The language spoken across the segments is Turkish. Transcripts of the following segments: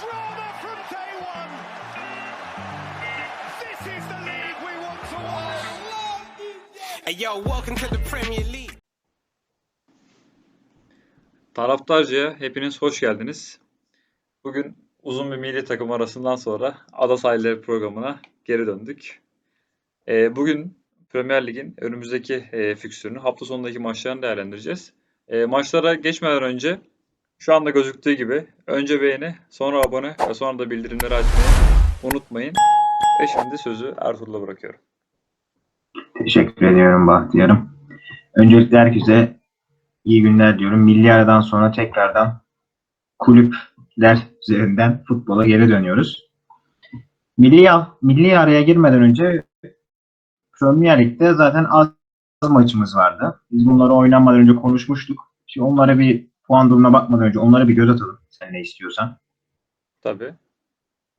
Drama from day one. This is the league we want to watch. Hey yo, welcome to the Premier League. Taraftarcıya hepiniz hoş geldiniz. Bugün uzun bir milli takım arasından sonra Ada Sahilleri programına geri döndük. Ee, bugün Premier Lig'in önümüzdeki e, fikstürünü, hafta sonundaki maçlarını değerlendireceğiz. E, maçlara geçmeden önce şu anda gözüktüğü gibi önce beğeni, sonra abone ve sonra da bildirimleri açmayı unutmayın. Ve şimdi sözü Ertuğrul'a bırakıyorum. Teşekkür ediyorum Bahtiyar'ım. Öncelikle herkese iyi günler diyorum. Milli aradan sonra tekrardan kulüpler üzerinden futbola geri dönüyoruz. Milli, milli araya girmeden önce Premier Lig'de zaten az maçımız vardı. Biz bunları oynanmadan önce konuşmuştuk. Şimdi onlara bir puan durumuna bakmadan önce onlara bir göz atalım sen ne istiyorsan. Tabii.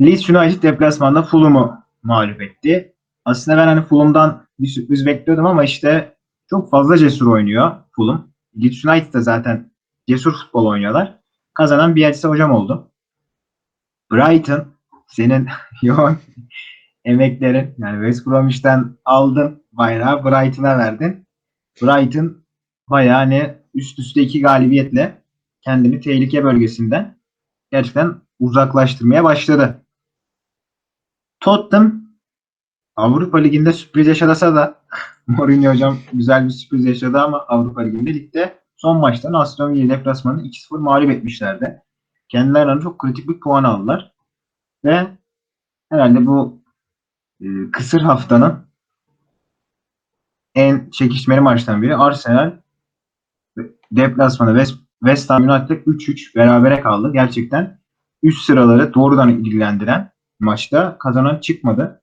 Leeds United deplasmanda Fulham'ı mağlup etti. Aslında ben hani Fulham'dan bir sürpriz bekliyordum ama işte çok fazla cesur oynuyor Fulham. Leeds United da zaten cesur futbol oynuyorlar. Kazanan Bielsa hocam oldu. Brighton senin yoğun emeklerin yani West Bromwich'ten aldın bayrağı Brighton'a verdin. Brighton bayağı hani üst üste iki galibiyetle kendini tehlike bölgesinden gerçekten uzaklaştırmaya başladı. Tottenham Avrupa Ligi'nde sürpriz yaşadasa da Mourinho hocam güzel bir sürpriz yaşadı ama Avrupa Ligi'nde ligde son maçtan Aston Villa deplasmanı 2-0 mağlup etmişlerdi. Kendilerine çok kritik bir puan aldılar. Ve herhalde bu e, kısır haftanın en çekişmeli maçtan biri Arsenal deplasmanı West, West Ham United 3-3 berabere kaldı. Gerçekten üst sıraları doğrudan ilgilendiren maçta kazanan çıkmadı.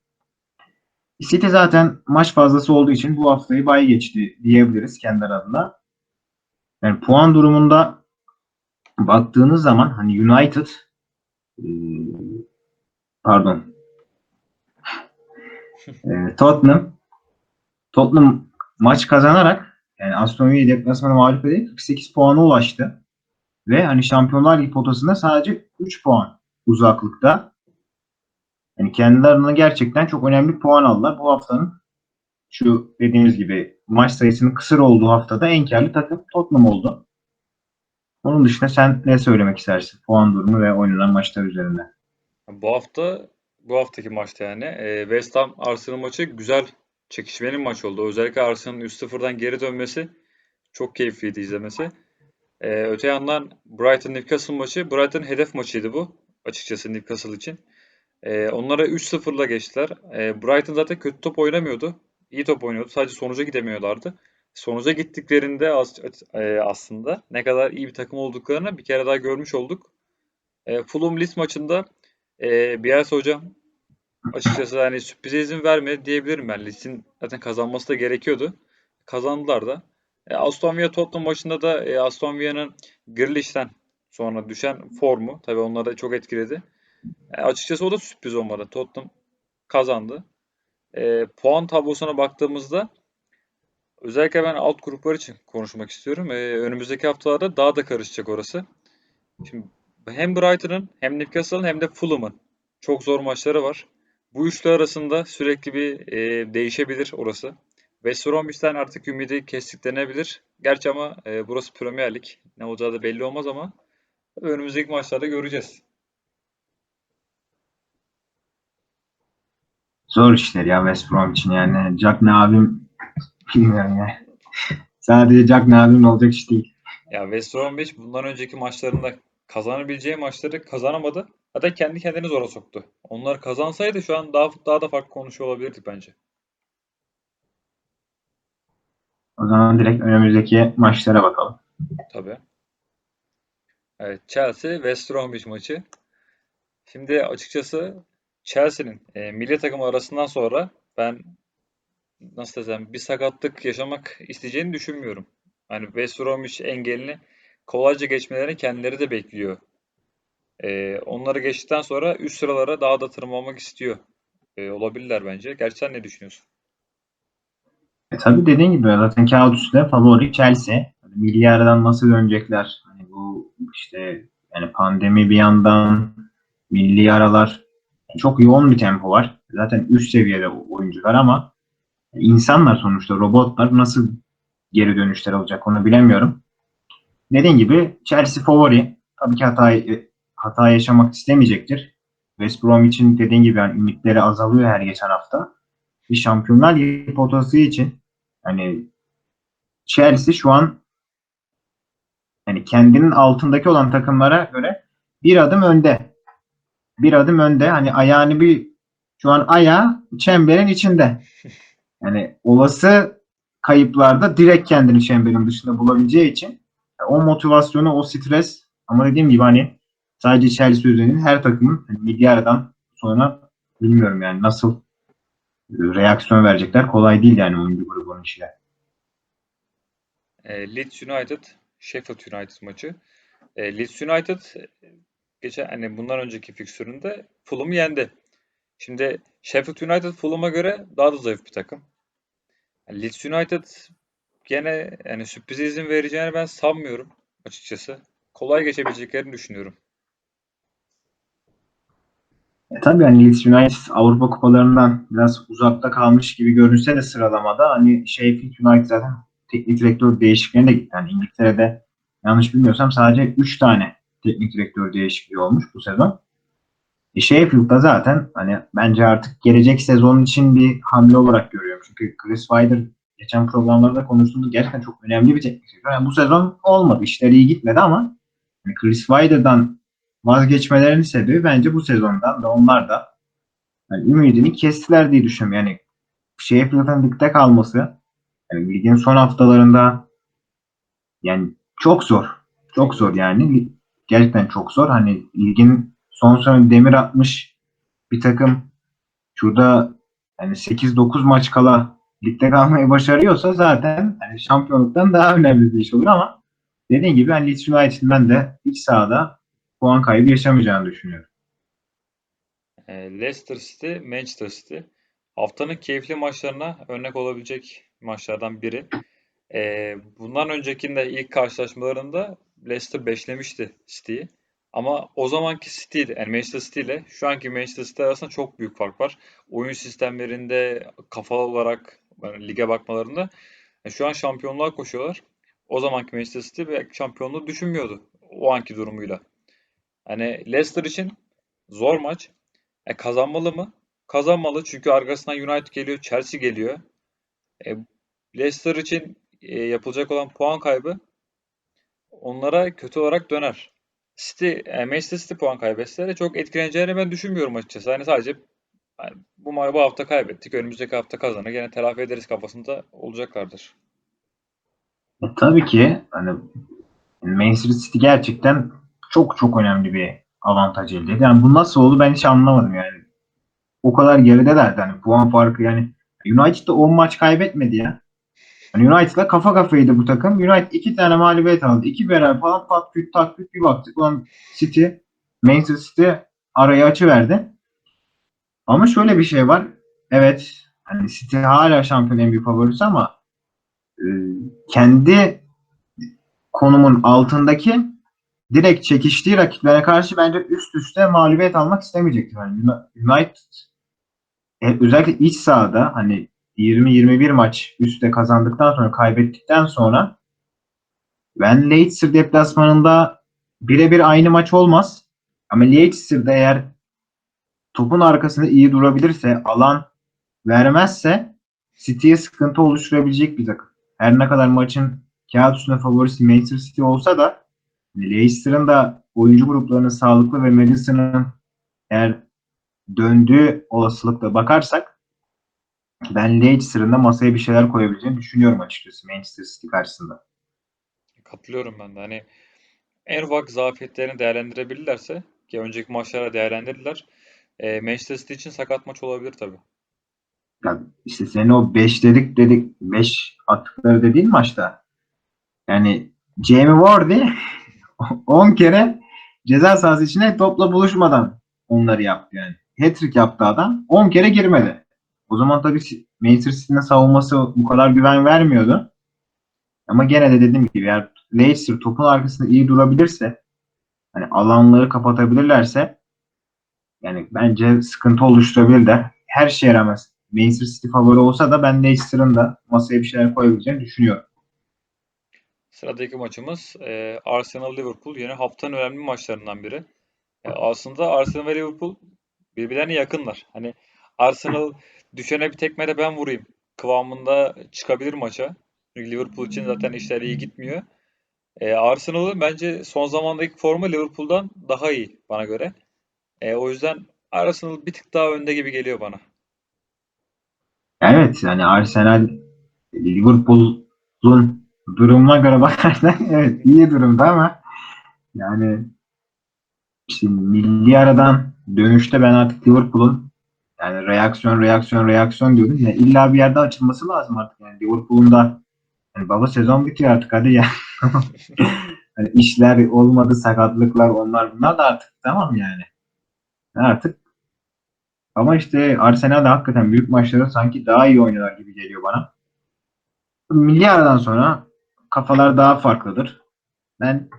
City zaten maç fazlası olduğu için bu haftayı bay geçti diyebiliriz kendi adına. Yani puan durumunda baktığınız zaman hani United e, pardon e, Tottenham Tottenham maç kazanarak yani Aston Villa deplasmanı mağlup ederek 48 puana ulaştı. Ve hani Şampiyonlar Ligi potasında sadece 3 puan uzaklıkta. Yani kendi adına gerçekten çok önemli puan aldılar. Bu haftanın şu dediğimiz gibi maç sayısının kısır olduğu haftada en karlı takım Tottenham oldu. Onun dışında sen ne söylemek istersin? Puan durumu ve oynanan maçlar üzerinde. Bu hafta bu haftaki maçta yani e, West Ham Arsenal maçı güzel çekişmeli maç oldu. Özellikle Arsenal'ın 3-0'dan geri dönmesi çok keyifliydi izlemesi. E, öte yandan Brighton Newcastle maçı Brighton hedef maçıydı bu açıkçası Newcastle için. E, onlara 3-0'la geçtiler. E, Brighton zaten kötü top oynamıyordu. İyi top oynuyordu. Sadece sonuca gidemiyorlardı. Sonuca gittiklerinde as- e, aslında ne kadar iyi bir takım olduklarını bir kere daha görmüş olduk. E, Fulham Leeds maçında e, Bielsa hocam açıkçası hani sürprize izin vermedi diyebilirim ben. Leeds'in zaten kazanması da gerekiyordu. Kazandılar da. E, Aston Villa Tottenham maçında da e, Aston Villa'nın Grealish'ten sonra düşen formu tabii onları da çok etkiledi. E, açıkçası o da sürpriz olmadı. Tottenham kazandı. E, puan tablosuna baktığımızda özellikle ben alt gruplar için konuşmak istiyorum. E, önümüzdeki haftalarda daha da karışacak orası. Şimdi hem Brighton'ın hem Newcastle'ın hem de Fulham'ın çok zor maçları var. Bu üçlü arasında sürekli bir e, değişebilir orası. West Bromwich'ten artık ümidi kestik denebilir. Gerçi ama e, burası Premier Lig. Ne olacağı da belli olmaz ama önümüzdeki maçlarda göreceğiz. Zor işler ya West Brom için yani. Jack ne abim bilmiyorum ya. Sadece Jack ne abim olacak iş değil. Ya West Bromwich bundan önceki maçlarında kazanabileceği maçları kazanamadı. Hatta kendi kendini zora soktu. Onlar kazansaydı şu an daha daha da farklı konuşuyor olabilirdik bence. O zaman direkt önümüzdeki maçlara bakalım. Tabii. Evet, Chelsea West Bromwich maçı. Şimdi açıkçası Chelsea'nin e, milli takım arasından sonra ben nasıl desem bir sakatlık yaşamak isteyeceğini düşünmüyorum. Hani West Bromwich engelini kolayca geçmelerini kendileri de bekliyor. E, onları geçtikten sonra üst sıralara daha da tırmanmak istiyor. E, olabilirler bence. Gerçi sen ne düşünüyorsun? E tabii dediğin gibi zaten kağıt üstünde favori Chelsea. Milli aradan nasıl dönecekler? Hani bu işte yani pandemi bir yandan milli aralar çok yoğun bir tempo var. Zaten üst seviyede oyuncular ama insanlar sonuçta robotlar nasıl geri dönüşler olacak onu bilemiyorum. Dediğim gibi Chelsea favori. Tabii ki hata, hata yaşamak istemeyecektir. West Brom için dediğin gibi yani ümitleri azalıyor her geçen hafta. Bir şampiyonlar ligi potası için hani Chelsea şu an yani kendinin altındaki olan takımlara göre bir adım önde. Bir adım önde. Hani ayağını bir şu an ayağı çemberin içinde. Yani olası kayıplarda direkt kendini çemberin dışında bulabileceği için o motivasyonu, o stres ama dediğim gibi hani sadece Chelsea üzerinde her takımın hani milli aradan sonra bilmiyorum yani nasıl reaksiyon verecekler. Kolay değil yani oyuncu grubunun işi. E, Leeds United, Sheffield United maçı. E, Leeds United e, geçen hani bundan önceki fikstüründe Fulham'ı yendi. Şimdi Sheffield United Fulham'a göre daha da zayıf bir takım. Yani Leeds United gene yani sürprize izin vereceğini ben sanmıyorum açıkçası. Kolay geçebileceklerini düşünüyorum. E, tabii hani Leeds United Avrupa kupalarından biraz uzakta kalmış gibi görünse de sıralamada hani Sheffield United zaten teknik direktör değişikliğine de gitti. Yani İngiltere'de yanlış bilmiyorsam sadece 3 tane teknik direktör değişikliği olmuş bu sezon. E Sheffield'da zaten hani bence artık gelecek sezon için bir hamle olarak görüyorum. Çünkü Chris Wilder geçen programlarda konuştuğumuz gerçekten çok önemli bir teknik direktör. Yani bu sezon olmadı. İşleri iyi gitmedi ama yani Chris Wilder'dan vazgeçmelerinin sebebi bence bu sezondan da onlar da yani ümidini kestiler diye düşünüyorum. Yani Sheffield'ın ligde kalması yani ligin son haftalarında yani çok zor. Çok zor yani. Gerçekten çok zor. Hani ligin son sene demir atmış bir takım şurada yani 8-9 maç kala ligde kalmayı başarıyorsa zaten yani şampiyonluktan daha önemli bir iş olur ama dediğim gibi ben Leeds United'den de iç sahada puan kaybı yaşamayacağını düşünüyorum. E, Leicester City, Manchester City. Haftanın keyifli maçlarına örnek olabilecek maçlardan biri. E, bundan öncekinde ilk karşılaşmalarında Leicester beşlemişti City'yi. Ama o zamanki City, yani Manchester City ile şu anki Manchester City arasında çok büyük fark var. Oyun sistemlerinde, kafa olarak yani lige bakmalarında yani şu an şampiyonluğa koşuyorlar. O zamanki Manchester City şampiyonluğu düşünmüyordu o anki durumuyla. Hani Leicester için zor maç. E, kazanmalı mı? Kazanmalı çünkü arkasından United geliyor, Chelsea geliyor. E, Leicester için e, yapılacak olan puan kaybı onlara kötü olarak döner. City, e, Manchester City puan kaybetse de çok etkileneceğini ben düşünmüyorum açıkçası. Hani sadece yani bu, bu hafta kaybettik, önümüzdeki hafta kazanır, gene telafi ederiz kafasında olacaklardır. E, tabii ki hani Manchester City gerçekten çok çok önemli bir avantaj elde etti. Yani bu nasıl oldu ben hiç anlamadım yani. O kadar geridelerdi hani puan farkı yani. United da 10 maç kaybetmedi ya. Yani United'la kafa kafaydı bu takım. United iki tane mağlubiyet aldı. iki beraber falan pat küt tak küt bir baktık. Ulan City, Manchester City arayı açıverdi. Ama şöyle bir şey var. Evet hani City hala şampiyon en favorisi ama e, kendi konumun altındaki direkt çekiştiği rakiplere karşı bence üst üste mağlubiyet almak istemeyecektir. Yani United e, özellikle iç sahada hani 20-21 maç üstte kazandıktan sonra kaybettikten sonra ben Leicester deplasmanında birebir aynı maç olmaz. Ama Leicester'da eğer topun arkasında iyi durabilirse, alan vermezse City'ye sıkıntı oluşturabilecek bir takım. Her ne kadar maçın kağıt üstünde favorisi Manchester City olsa da Leicester'ın da oyuncu gruplarının sağlıklı ve Madison'ın eğer döndüğü olasılıkla bakarsak ben Leicester'ın da masaya bir şeyler koyabileceğini düşünüyorum açıkçası Manchester City karşısında. Katılıyorum ben de. Hani en ufak zafiyetlerini değerlendirebilirlerse ki önceki maçlara değerlendirdiler. E, Manchester City için sakat maç olabilir tabii. Ya işte senin o 5 dedik dedik 5 attıkları dediğin maçta yani Jamie Vardy 10 kere ceza sahası içine topla buluşmadan onları yaptı yani. Hat-trick yaptı adam. 10 kere girmedi. O zaman tabii Manchester City'nin savunması bu kadar güven vermiyordu. Ama gene de dediğim gibi eğer Leicester topun arkasında iyi durabilirse hani alanları kapatabilirlerse yani bence sıkıntı oluşturabilir de her şeye rağmen Manchester City favori olsa da ben Leicester'ın da masaya bir şeyler koyabileceğini düşünüyorum. Sıradaki maçımız e, Arsenal-Liverpool. Yine haftanın önemli maçlarından biri. E, aslında Arsenal ve Liverpool birbirlerine yakınlar. Hani Arsenal düşene bir tekme de ben vurayım kıvamında çıkabilir maça. Çünkü Liverpool için zaten işler iyi gitmiyor. E, Arsenal'ın bence son zamandaki formu Liverpool'dan daha iyi bana göre. E, o yüzden Arsenal bir tık daha önde gibi geliyor bana. Evet yani Arsenal Liverpool'un durumuna göre bakarsak evet iyi durumda ama yani şimdi milli aradan dönüşte ben artık Liverpool'un yani reaksiyon reaksiyon reaksiyon diyordum. Yani illa bir yerde açılması lazım artık. Yani Liverpool'un da yani baba sezon bitiyor artık hadi ya. hani işler olmadı, sakatlıklar onlar bunlar da artık tamam yani. Artık ama işte Arsenal de hakikaten büyük maçları sanki daha iyi oynuyorlar gibi geliyor bana. Milli aradan sonra kafalar daha farklıdır. Ben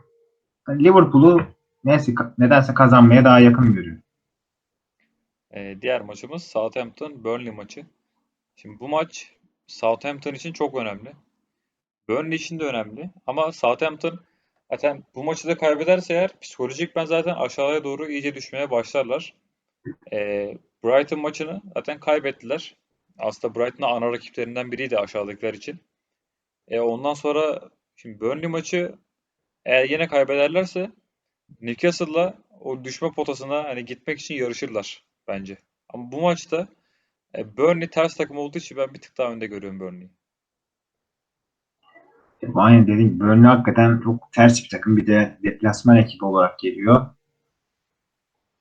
Liverpool'u neyse nedense kazanmaya daha yakın görüyorum. E, diğer maçımız Southampton-Burnley maçı. Şimdi bu maç Southampton için çok önemli. Burnley için de önemli. Ama Southampton zaten bu maçı da kaybederse eğer psikolojik ben zaten aşağıya doğru iyice düşmeye başlarlar. E, Brighton maçını zaten kaybettiler. Aslında Brighton'ın ana rakiplerinden biriydi aşağıdakiler için. E, ondan sonra şimdi Burnley maçı eğer yine kaybederlerse Newcastle'la o düşme potasına hani gitmek için yarışırlar bence. Ama bu maçta e, Burnley ters takım olduğu için ben bir tık daha önde görüyorum Burnley'i. Aynen dediğim gibi Burnley hakikaten çok ters bir takım. Bir de deplasman ekibi olarak geliyor.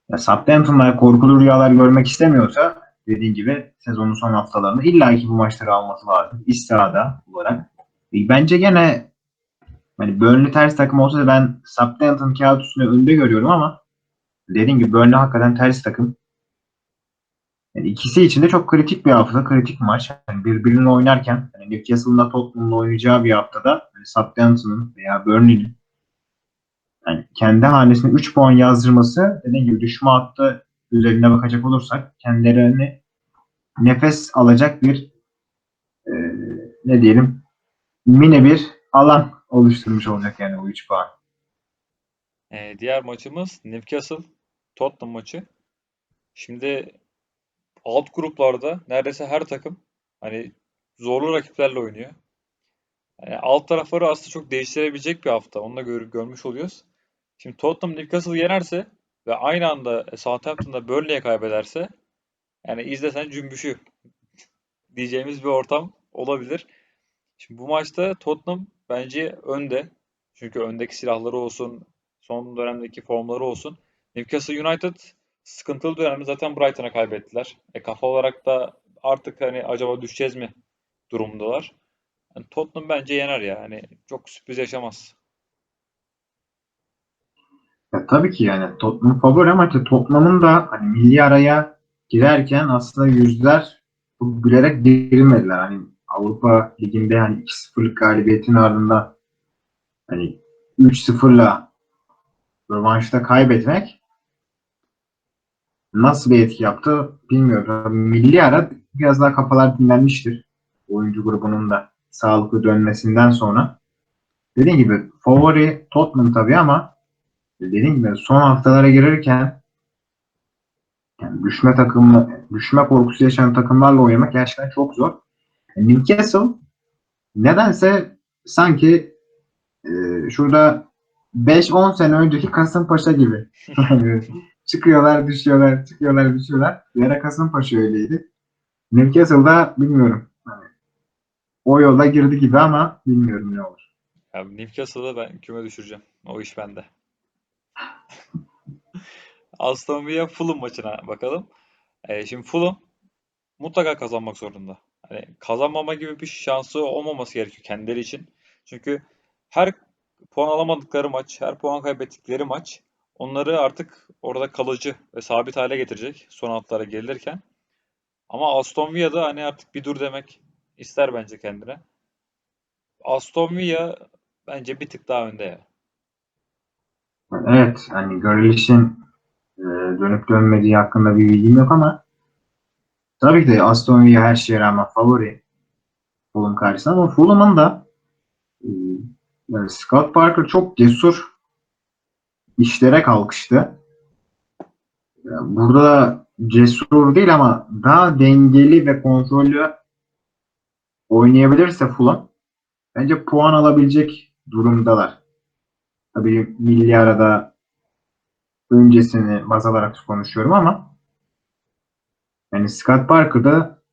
Ya Southampton'la korkulu rüyalar görmek istemiyorsa dediğin gibi sezonun son haftalarında illa ki bu maçları alması lazım. İç olarak. E, Bence gene hani Burnley ters takım olsa da ben Southampton kağıt üstünde önde görüyorum ama dediğim gibi Burnley hakikaten ters takım. Yani ikisi için de çok kritik bir hafta, kritik maç. Yani birbirini oynarken yani Newcastle'la Tottenham'la oynayacağı bir haftada yani Southampton'ın veya Burnley'nin yani kendi hanesine 3 puan yazdırması dediğim gibi düşme hattı üzerine bakacak olursak kendilerini nefes alacak bir e, ne diyelim mini bir alan oluşturmuş olacak yani bu 3 puan. E, diğer maçımız Newcastle Tottenham maçı. Şimdi alt gruplarda neredeyse her takım hani zorlu rakiplerle oynuyor. Yani alt tarafları aslında çok değiştirebilecek bir hafta. Onu da gör- görmüş oluyoruz. Şimdi Tottenham Newcastle yenerse ve aynı anda Southampton'da Burnley'e kaybederse yani izlesen cümbüşü diyeceğimiz bir ortam olabilir. Şimdi bu maçta Tottenham bence önde. Çünkü öndeki silahları olsun, son dönemdeki formları olsun. Newcastle United sıkıntılı dönemde zaten Brighton'a kaybettiler. E kafa olarak da artık hani acaba düşeceğiz mi durumundalar. Yani Tottenham bence yener ya. Hani çok sürpriz yaşamaz. Ya tabii ki yani Tottenham favori ama işte Tottenham'ın da hani milli araya girerken aslında yüzler gülerek girmediler. Hani Avrupa Ligi'nde hani 2-0'lık galibiyetin ardından hani 3-0'la rövanşta kaybetmek nasıl bir etki yaptı bilmiyorum. Milli ara biraz daha kafalar dinlenmiştir. Oyuncu grubunun da sağlıklı dönmesinden sonra. Dediğim gibi favori Tottenham tabii ama dediğim gibi son haftalara girerken yani düşme takımı, düşme korkusu yaşayan takımlarla oynamak gerçekten çok zor. Newcastle nedense sanki e, şurada 5-10 sene önceki Kasımpaşa gibi. çıkıyorlar, düşüyorlar, çıkıyorlar, düşüyorlar. Bir ara Kasımpaşa öyleydi. Newcastle'da bilmiyorum. Hani, o yola girdi gibi ama bilmiyorum ne olur. Ya Newcastle'da ben küme düşüreceğim. O iş bende. Aston Villa Fulham maçına bakalım. E, şimdi Fulham mutlaka kazanmak zorunda. Hani kazanmama gibi bir şansı olmaması gerekiyor kendileri için. Çünkü her puan alamadıkları maç, her puan kaybettikleri maç onları artık orada kalıcı ve sabit hale getirecek son haftalara gelirken. Ama Aston Villa'da hani artık bir dur demek ister bence kendine. Aston Villa bence bir tık daha önde ya. Evet, hani Grealish'in e, dönüp dönmediği hakkında bir bilgim yok ama tabii ki de Aston Villa her şeye rağmen favori Fulham karşısında ama Fulham'ın da e, yani Scott Parker çok cesur işlere kalkıştı. Burada da cesur değil ama daha dengeli ve kontrollü oynayabilirse Fulham bence puan alabilecek durumdalar. Tabii milli arada öncesini baz alarak konuşuyorum ama yani Scott Parker'da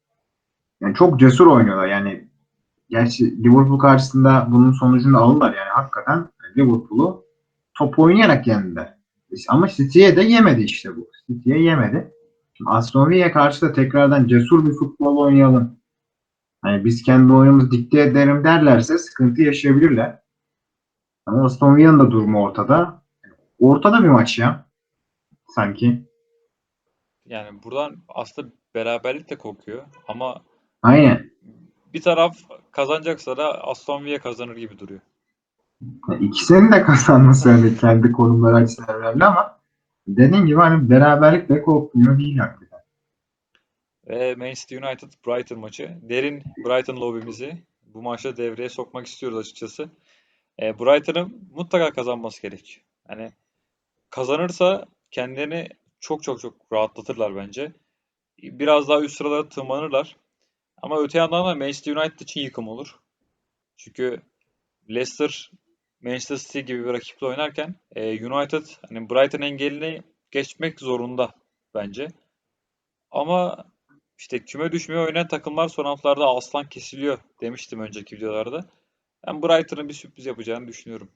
yani çok cesur oynuyorlar. Yani gerçi Liverpool karşısında bunun sonucunu alırlar. Yani hakikaten Liverpool'u top oynayarak yendiler. Ama City'ye de yemedi işte bu. City'ye yemedi. Aston Villa'ya karşı da tekrardan cesur bir futbol oynayalım. Hani biz kendi oyunumuzu dikte ederim derlerse sıkıntı yaşayabilirler. Ama Aston Villa'nın da durumu ortada. Ortada bir maç ya. Sanki. Yani buradan aslında beraberlik de kokuyor ama Aynen. bir taraf kazanacaksa da Aston Villa kazanır gibi duruyor. Yani ikisinin de kazanması hani kendi konumları açısından önemli ama dediğim gibi hani beraberlik de korkmuyor değil hakikaten. Ve Manchester United Brighton maçı. Derin Brighton lobimizi bu maçta devreye sokmak istiyoruz açıkçası. E, Brighton'ın mutlaka kazanması gerekiyor. Yani kazanırsa kendilerini çok çok çok rahatlatırlar bence. Biraz daha üst sıralara tırmanırlar. Ama öte yandan da Manchester United için yıkım olur. Çünkü Leicester Manchester City gibi bir rakiple oynarken e, United hani Brighton engelini geçmek zorunda bence. Ama işte küme düşmeye oynayan takımlar son haftalarda aslan kesiliyor demiştim önceki videolarda. Ben Brighton'ın bir sürpriz yapacağını düşünüyorum.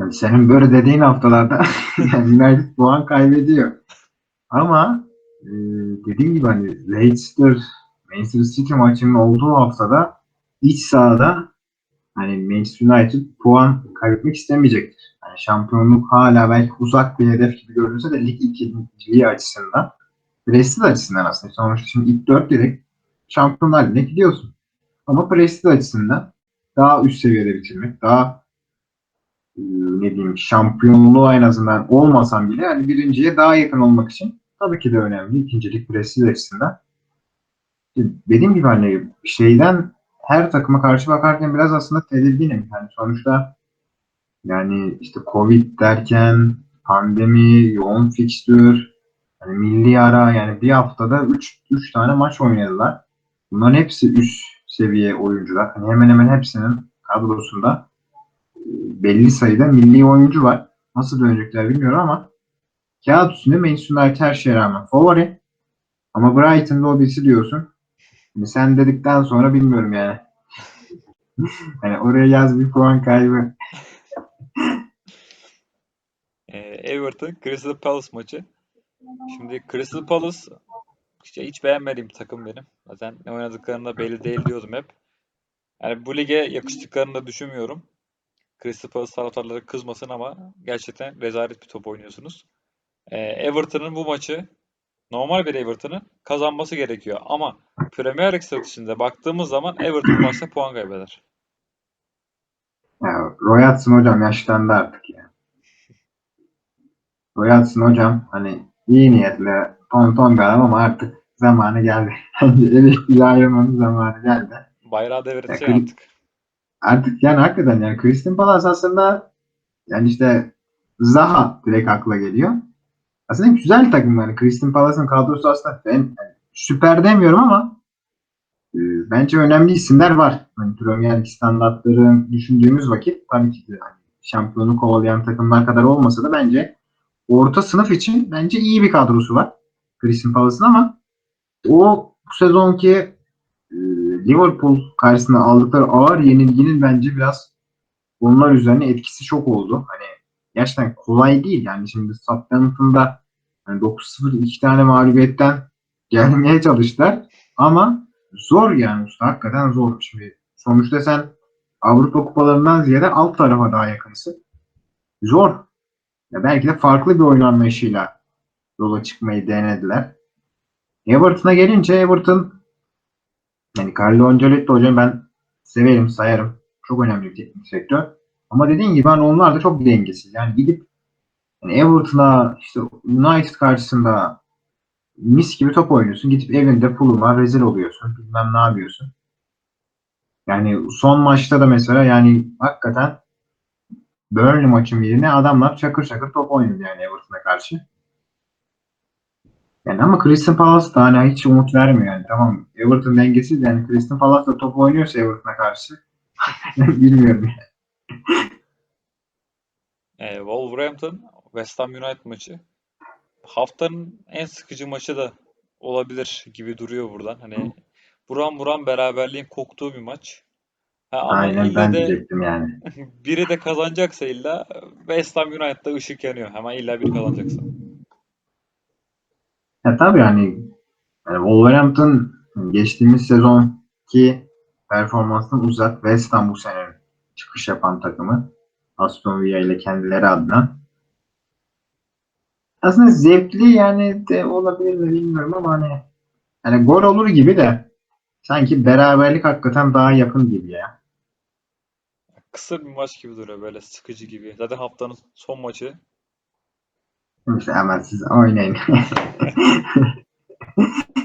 Yani senin böyle dediğin haftalarda yani United puan kaybediyor. Ama e, dediğim gibi hani Leicester Manchester City maçının olduğu haftada iç sahada hani Manchester United puan kaybetmek istemeyecektir. Yani şampiyonluk hala belki uzak bir hedef gibi görünse de lig ikinciliği açısından Prestige açısından aslında. Sonuçta şimdi ilk dört direkt Şampiyonlar Ligi'ne gidiyorsun. Ama Prestige açısından daha üst seviyede bitirmek, daha ne diyeyim şampiyonluğa en azından olmasam bile yani birinciye daha yakın olmak için tabii ki de önemli. İkincilik prestij açısından. Dediğim gibi hani şeyden her takıma karşı bakarken biraz aslında tedirginim. Yani sonuçta yani işte Covid derken pandemi, yoğun fikstür, hani milli ara yani bir haftada 3 3 tane maç oynadılar. Bunların hepsi üst seviye oyuncular. Hani hemen hemen hepsinin kadrosunda e, belli sayıda milli oyuncu var. Nasıl dönecekler bilmiyorum ama kağıt üstünde Manchester United her şeye rağmen favori. Ama Brighton lobisi diyorsun. Hani sen dedikten sonra bilmiyorum yani. hani oraya yaz bir puan kaybı. E, Everton Crystal Palace maçı. Şimdi Crystal Palace işte hiç beğenmediğim takım benim. Zaten ne oynadıklarında belli değil diyordum hep. Yani bu lige yakıştıklarını da düşünmüyorum. Crystal Palace taraftarları kızmasın ama gerçekten rezalet bir top oynuyorsunuz. Ee, Everton'ın bu maçı normal bir Everton'ın kazanması gerekiyor. Ama Premier Lig statüsünde baktığımız zaman Everton bu maçta puan kaybeder. Ya, Roy Hudson hocam yaşlandı artık ya. Roy Hudson hocam hani iyi niyetli ton ton bir adam ama artık zamanı geldi. Bence ayrılmanın zamanı geldi. Bayrağı devredecek Ya, artık. Artık yani hakikaten yani Crystal Palace aslında yani işte Zaha direkt akla geliyor. Aslında güzel takım yani. Crystal Palace'ın kadrosu aslında ben yani süper demiyorum ama e, bence önemli isimler var. Hani Premier Lig standartlarını düşündüğümüz vakit tabii ki de hani şampiyonu kovalayan takımlar kadar olmasa da bence orta sınıf için bence iyi bir kadrosu var. Crystal Palace'ın ama o bu sezonki Liverpool karşısında aldıkları ağır yenilginin bence biraz onlar üzerine etkisi çok oldu. Hani gerçekten kolay değil. Yani şimdi Southampton'da yani 9-0 iki tane mağlubiyetten gelmeye çalıştılar. Ama zor yani usta. Hakikaten zor. Şimdi sonuçta sen Avrupa kupalarından ziyade alt tarafa daha yakınsın. Zor. Ya belki de farklı bir oyun anlayışıyla yola çıkmayı denediler. Everton'a gelince Everton yani Carlo Ancelotti hocam ben severim, sayarım. Çok önemli bir teknik sektör. Ama dediğin gibi hani onlar da çok dengesiz. Yani gidip Yani Everton'a işte United karşısında mis gibi top oynuyorsun. Gidip evinde Fulham'a rezil oluyorsun. Bilmem ne yapıyorsun. Yani son maçta da mesela yani hakikaten Burnley maçın yerine adamlar çakır çakır top oynuyordu yani Everton'a karşı. Yani ama Crystal Palace da hani hiç umut vermiyor yani. Tamam Everton dengesiz de yani Crystal Palace da top oynuyorsa Everton'a karşı bilmiyorum. Ee, Wolverhampton West Ham United maçı. Haftanın en sıkıcı maçı da olabilir gibi duruyor buradan. Hani buram buram beraberliğin koktuğu bir maç. Ha, ama Aynen ben de diyecektim yani. biri de kazanacaksa illa West Ham United'da ışık yanıyor. Hemen illa biri kazanacaksa. Ya tabii yani, yani Wolverhampton geçtiğimiz sezonki performansını uzat. West Ham bu sene çıkış yapan takımı. Aston Villa ile kendileri adına. Aslında zevkli yani de olabilir mi bilmiyorum ama hani hani gol olur gibi de sanki beraberlik hakikaten daha yakın gibi ya. Kısır bir maç gibi duruyor böyle sıkıcı gibi. Zaten haftanın son maçı. Hemen siz oynayın.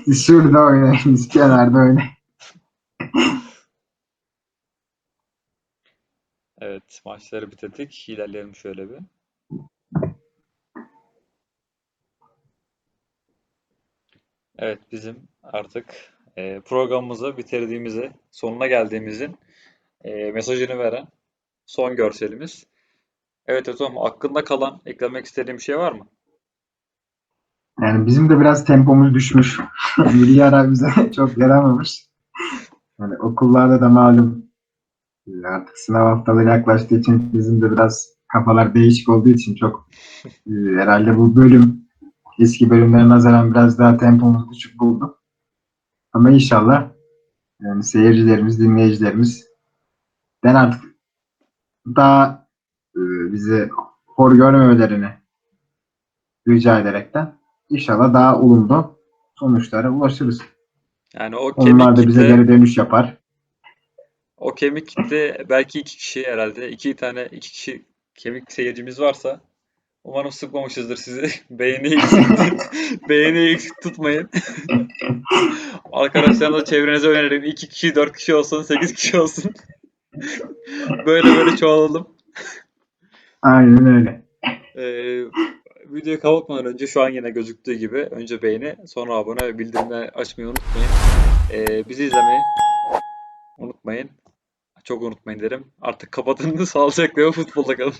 siz şurada oynayın, biz kenarda oynayın. Evet maçları bitirdik. İlerleyelim şöyle bir. Evet bizim artık e, programımızı bitirdiğimizi, sonuna geldiğimizin e, mesajını veren son görselimiz. Evet Özlem, aklında kalan, eklemek istediğim bir şey var mı? Yani bizim de biraz tempomuz düşmüş. Milli ara bize çok yaramamış. Yani okullarda da malum e, artık sınav haftaları yaklaştığı için bizim de biraz kafalar değişik olduğu için çok e, herhalde bu bölüm eski bölümlere nazaran biraz daha tempomuzu düşük bulduk. Ama inşallah yani seyircilerimiz, dinleyicilerimiz ben artık daha bizi hor görmemelerini rica ederekten inşallah daha olumlu sonuçlara ulaşırız. Yani o kemik Onlar da bize kitle, geri dönüş yapar. o kemik kitle belki iki kişi herhalde, iki tane iki kişi kemik seyircimiz varsa umarım sıkmamışızdır sizi. Beğeni eksik, beğeni eksik tutmayın. Arkadaşlarınıza çevrenize öneririm. 2 kişi, 4 kişi olsun, 8 kişi olsun. Böyle böyle çoğalalım. Aynen öyle. Ee, videoyu kapatmadan önce şu an yine gözüktüğü gibi önce beğeni, sonra abone ve bildirimleri açmayı unutmayın. Ee, bizi izlemeyi unutmayın. Çok unutmayın derim. Artık kapatın. Sağlıcakla ve futbolda kalın.